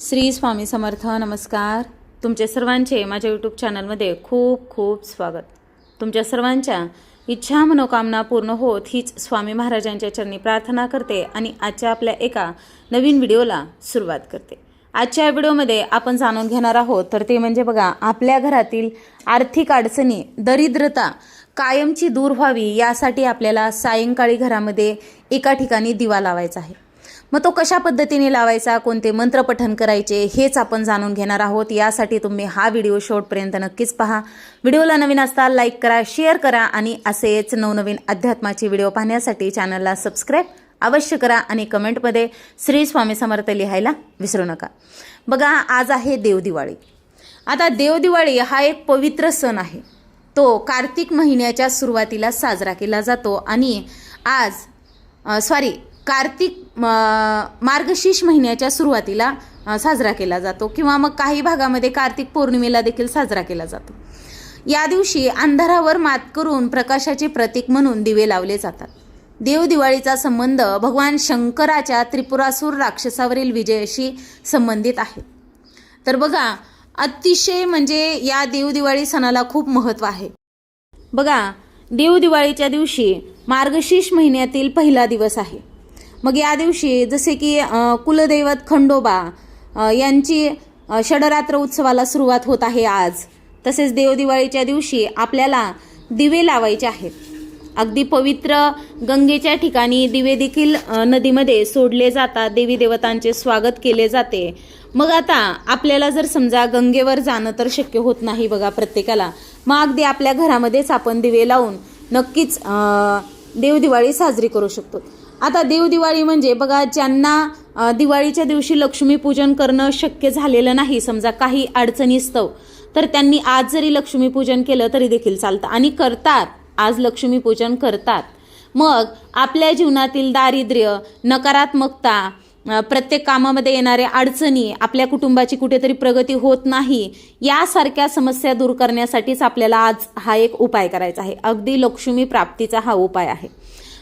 श्री स्वामी समर्थ नमस्कार. तुमचे सर्वांचे माझ्या यूट्यूब चॅनलमध्ये खूप खूप स्वागत. तुमच्या सर्वांच्या इच्छा मनोकामना पूर्ण होत हीच स्वामी महाराजांच्या चरणी प्रार्थना करते आणि आजच्या आपल्या एका नवीन व्हिडिओला सुरुवात करते. आजच्या व्हिडिओमध्ये आपण जाणून घेणार आहोत तर ते म्हणजे बघा आपल्या घरातील आर्थिक अडचणी दरिद्रता कायमची दूर व्हावी यासाठी आपल्याला सायंकाळी घरामध्ये एका ठिकाणी दिवा लावायचा आहे. मग तो कशा पद्धतीने लावायचा कोणते मंत्र पठन करायचे हेच आपण जाणून घेणार आहोत. यासाठी तुम्ही हा व्हिडिओ शेवटपर्यंत नक्कीच पहा. व्हिडिओला नवीन असता लाईक करा शेअर करा आणि असेच नवनवीन अध्यात्माचे व्हिडिओ पाहण्यासाठी चॅनलला सबस्क्राईब अवश्य करा आणि कमेंटमध्ये श्री स्वामी समर्थ लिहायला विसरू नका. बघा आज आहे देवदिवाळी. आता देवदिवाळी हा एक पवित्र सण आहे. तो कार्तिक महिन्याच्या सुरुवातीला साजरा केला जातो आणि आज सॉरी कार्तिक म, मार्गशीर्ष महिन्याच्या सुरुवातीला साजरा केला जातो किंवा मग काही भागामध्ये कार्तिक पौर्णिमेला देखील साजरा केला जातो. या दिवशी अंधारावर मात करून प्रकाशाचे प्रतीक म्हणून दिवे लावले जातात. देवदिवाळीचा संबंध भगवान शंकराच्या त्रिपुरासूर राक्षसावरील विजयाशी संबंधित आहे. तर बघा अतिशय म्हणजे या देवदिवाळी सणाला खूप महत्त्व आहे. बघा देवदिवाळीच्या दिवशी मार्गशीर्ष महिन्यातील पहिला दिवस आहे. मग या दिवशी जसे की कुलदैवत खंडोबा यांची षडरात्र उत्सवाला सुरुवात होत आहे आज. तसेच देवदिवाळीच्या दिवशी आपल्याला दिवे लावायचे आहेत. अगदी पवित्र गंगेच्या ठिकाणी दिवे देखील नदीमध्ये सोडले जातात. देवी देवतांचे स्वागत केले जाते. मग आता आपल्याला जर समजा गंगेवर जाणं तर शक्य होत नाही बघा प्रत्येकाला. मग अगदी आपल्या घरामध्येच आपण दिवे लावून नक्कीच देवदिवाळी साजरी करू शकतो. आता देवदिवाळी म्हणजे बघा ज्यांना दिवाळीच्या दिवशी लक्ष्मीपूजन करणं शक्य झालेलं नाही समजा काही अडचणीस्तव तर त्यांनी आज जरी लक्ष्मीपूजन केलं तरी देखील चालतं. आणि करतात आज लक्ष्मीपूजन करतात. मग आपल्या जीवनातील दारिद्र्य नकारात्मकता प्रत्येक कामामध्ये येणाऱ्या अडचणी आपल्या कुटुंबाची कुठेतरी प्रगती होत नाही यासारख्या समस्या दूर करण्यासाठीच आपल्याला आज हा एक उपाय करायचा आहे. अगदी लक्ष्मी प्राप्तीचा हा उपाय आहे.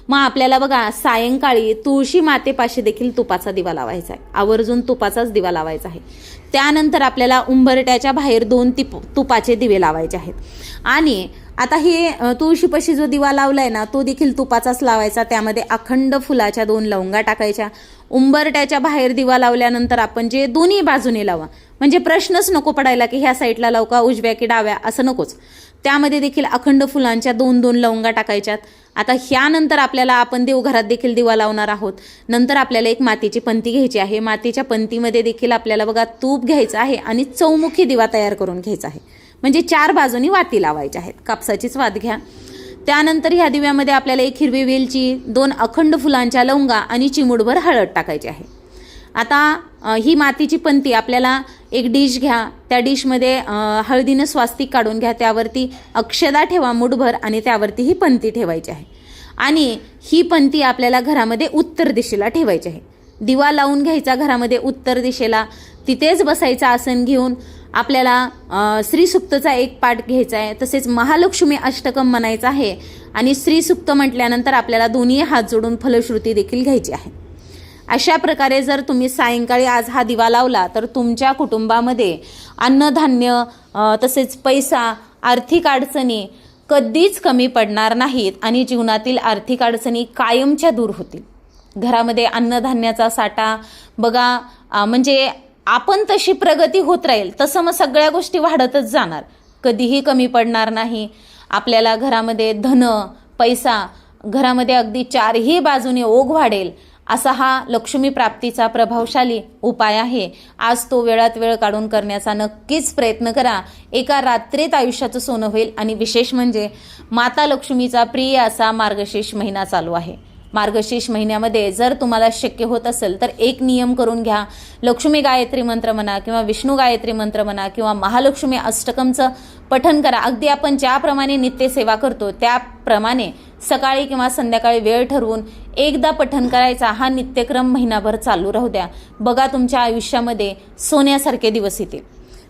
मग आपल्याला बघा सायंकाळी तुळशी मातेपाशी देखील तुपाचा दिवा लावायचा आहे. आवर्जून तुपाचाच दिवा लावायचा आहे. त्यानंतर आपल्याला उंबरट्याच्या बाहेर दोन तिप तुपाचे दिवे लावायचे आहेत. आणि आता हे तुळशीपाशी जो दिवा लावला आहे ना तो देखील तुपाचाच लावायचा. त्यामध्ये अखंड फुलाच्या दोन लवंगा टाकायच्या. उंबरट्याच्या बाहेर दिवा लावल्यानंतर आपण जे दोन्ही बाजूने लावा. म्हणजे प्रश्नच नको पडायला की ह्या साईडला लावू का उजव्या की डाव्या असं नकोच. त्यामध्ये देखील अखंड फुलांच्या दोन दोन लवंगा टाकायच्यात. आता ह्यानंतर आपल्याला आपण देवघरात देखील दिवा लावणार आहोत. नंतर आपल्याला एक मातीची पंती घ्यायची आहे. मातीच्या पंतीमध्ये देखील आपल्याला बघा तूप घ्यायचं आहे आणि चौमुखी दिवा तयार करून घ्यायचा आहे. म्हणजे चार बाजूनी वाती लावायच्या आहेत. कापसाचीच वात घ्या. त्यानंतर ह्या दिव्यामध्ये आपल्याला एक हिरवी वेलची दोन अखंड फुलांच्या लवंगा आणि चिमुडभर हळद टाकायची आहे. आता ही मातीची पंती आपल्याला एक डिश घ्या. त्या डिशमध्ये हळदीनं स्वास्तिक काढून घ्या. त्यावरती अक्षदा ठेवा मुठभर आणि त्यावरती ही पंती ठेवायची आहे. आणि ही पंती आपल्याला घरामध्ये उत्तर दिशेला ठेवायची आहे. दिवा लावून घ्यायचा घरामध्ये उत्तर दिशेला. तिथेच बसायचं आसन घेऊन आपल्याला अ, श्रीसुक्तचा एक पाठ घ्यायचा आहे. तसेच महालक्ष्मी अष्टकम म्हणायचं आहे. आणि श्रीसुक्त म्हटल्यानंतर आपल्याला दोन्ही हात जोडून फलश्रुती देखील घ्यायची आहे. अशा प्रकारे जर तुम्ही सायंकाळी आज हा दिवा लावला तर तुमच्या कुटुंबामध्ये अन्नधान्य तसेच पैसा आर्थिक अडचणी कधीच कमी पडणार नाहीत आणि जीवनातील आर्थिक अडचणी कायमच्या दूर होतील. घरामध्ये अन्नधान्याचा साठा बघा म्हणजे आपण तशी प्रगती होत राहील तसं मग सगळ्या गोष्टी वाढतच जाणार. कधीही कमी पडणार नाही. आपल्याला घरामध्ये धन पैसा घरामध्ये अगदी चारही बाजूने ओघ वाढेल. असा हा लक्ष्मी प्राप्तीचा प्रभावशाली उपाय आहे. आज तो वेळात वेळ काढून करण्याचा नक्कीच प्रयत्न करा. एका रात्रीत आयुष्याचं सोनं होईल आणि विशेष म्हणजे माता लक्ष्मीचा प्रिय असा मार्गशीर्ष महिना चालू आहे. मार्गशीर्ष महिन्यामध्ये जर तुम्हाला शक्य होत असेल तर एक नियम करून घ्या. लक्ष्मी गायत्री मंत्र म्हणा किंवा विष्णू गायत्री मंत्र म्हणा किंवा महालक्ष्मी अष्टकमचं पठन करा. अगदी आपण ज्याप्रमाणे नित्यसेवा करतो त्याप्रमाणे सकाळी किंवा संध्याकाळी वेळ ठरवून एकदा पठन करायचा हा नित्यक्रम महिनाभर चालू राहू द्या. बघा तुमच्या आयुष्यामध्ये सोन्यासारखे दिवस येतील.